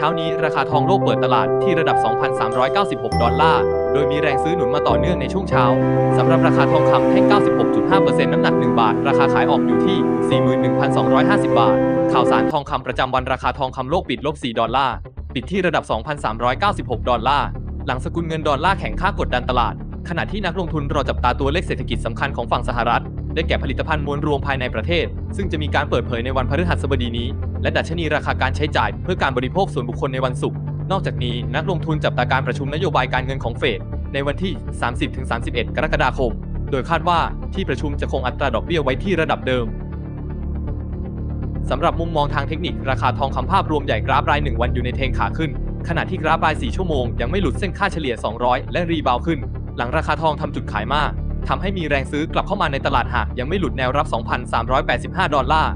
ช้านี้ราคาทองโลกเปิดตลาดที่ระดับ 2,396 ดอลลาร์ โดยมีแรงซื้อหนุนมาต่อเนื่องในช่วงเช้า สำหรับราคาทองคำแท่ง 96.5%น้ำหนัก 1 บาท ราคาขายออกอยู่ที่ 41,250 บาท ข่าวสารทองคำประจำวันราคาทองคำโลกปิดลบ 4 ดอลลาร์ ปิดที่ระดับ 2,396 ดอลลาร์ หลังสกุลเงินดอลลาร์แข็งค่ากดดันตลาด ขณะที่นักลงทุนรอจับตาตัวเลขเศรษฐกิจสำคัญของฝั่งสหรัฐ ได้แก่ผลิตภัณฑ์มวลรวมภายในประเทศ ซึ่งจะมีการเปิดเผยในวันพฤหัสบดีนี้ และดัชนีราคาการใช้จ่าย เพื่อการบริโภคส่วนบุคคลในวันศุกร์ นอกจากนี้นักลงทุนจับตาการประชุมนโยบายการเงินของเฟดในวันที่ 30-31 กรกฎาคม โดยคาดว่าที่ประชุมจะคงอัตราดอกเบี้ยไว้ที่ระดับเดิมสำหรับมุมมองทางเทคนิคราคาทองคำภาพรวมใหญ่กราฟราย 1 วันอยู่ในเทรนขาขึ้น ขณะที่กราฟราย 4 ชั่วโมงยังไม่หลุดเส้นค่าเฉลี่ย 200 และรีบาวขึ้น หลังราคาทองทำจุดขายมากทำให้มีแรงซื้อกลับเข้ามาในตลาดหากยังไม่หลุดแนวรับ 2,385 ดอลลาร์